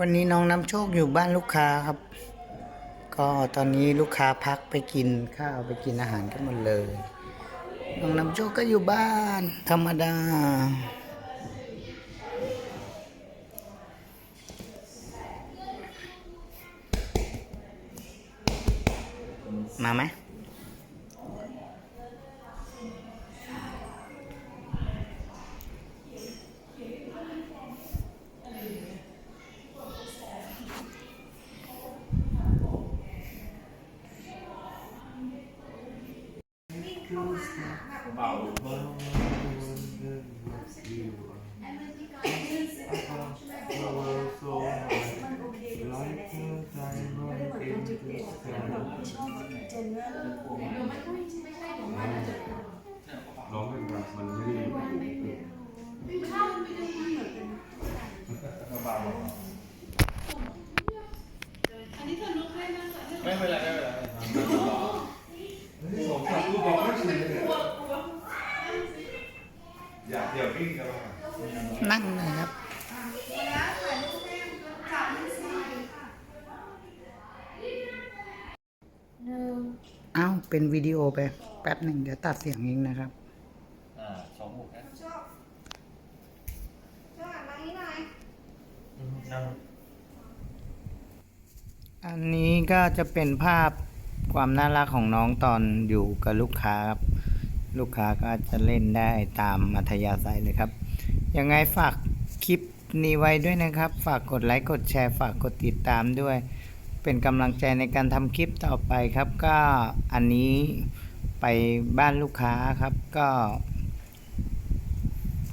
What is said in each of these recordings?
วันนี้น้องน้ำโชคอยู่บ้านลูกค้าครับ ก็ตอนนี้ลูกค้าพักไปกินข้าวไปกินอาหารกันหมดเลย น้องน้ำโชคก็อยู่บ้านธรรมดา มาไหม ร้องเป็นแบบมันไม่ได้ ไม่เป็นไรไม่เป็นไร สองสามลูกบอกไม่ชินเลยอยากเดี่ยววิ่งกั นนั่งเลยครับเอ้าเป็นวิดีโอไป แป๊บหนึ่งเดี๋ยวตัดเสียงเองนะครับอ่าสองหกนะนั่งอันนี้ก็จะเป็นภาพความน่ารักของน้องตอนอยู่กับลูกค้าครับ ลูกค้าก็จะเล่นได้ตามอัธยาศัยเลยครับ ยังไงฝากคลิปนี้ไว้ด้วยนะครับ ฝากกดไลค์กดแชร์ ฝากกดติดตามด้วย เป็นกำลังใจในการทำคลิปต่อไปครับ ก็อันนี้ไปบ้านลูกค้าครับ ก็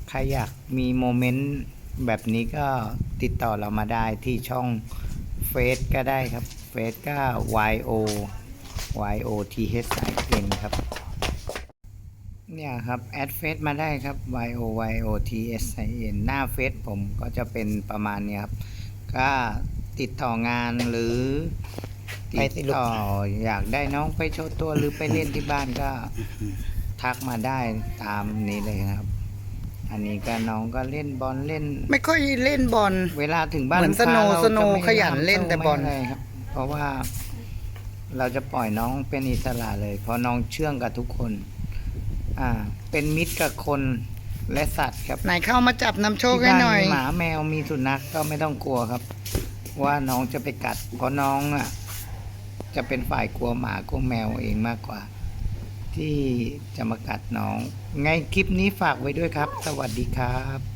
ใครอยากมีโมเมนต์แบบนี้ก็ติดต่อเรามาได้ที่ช่องเฟซก็ได้ครับ เฟซก็ y o y o t h i n ครับ เนี่ยครับ แอดเฟซมาได้ครับ y o y o t s i n หน้าเฟซผมก็จะเป็นประมาณเนี้ยครับ ก็ติดต่องานหรือติดต่ออยากได้น้องไปโชว์ตัวหรือไปเล่นที่บ้านก็ทักมาได้ตามนี้เลยครับ อันนี้ก็น้องก็เล่นบอลเล่น ไม่ค่อยเล่นบอลเวลาถึงบ้านเหมือนลูกค้าสโนว์เราสโนว์จะไม่ขยันเล่นแต่บอลไม่ะไรครับ เพราะว่าเราจะปล่อยน้องเป็นอิสระเลย เพราะน้องเชื่องกับทุกคน อ่า เป็นมิตรกับคนและสัตว์ครับไหนเข้ามาจับน้ำโชคให้ที่บ้านหน่อยมีหมาแมวมีสุนัขก็ไม่ต้องกลัวครับ ว่าน้องจะไปกัด เพราะน้องอะ จะเป็นฝ่ายกลัวหมากลัวแมวเองมากกว่า ที่จะมากัดน้อง ไงคลิปนี้ฝากไว้ด้วยครับ สวัสดีครับ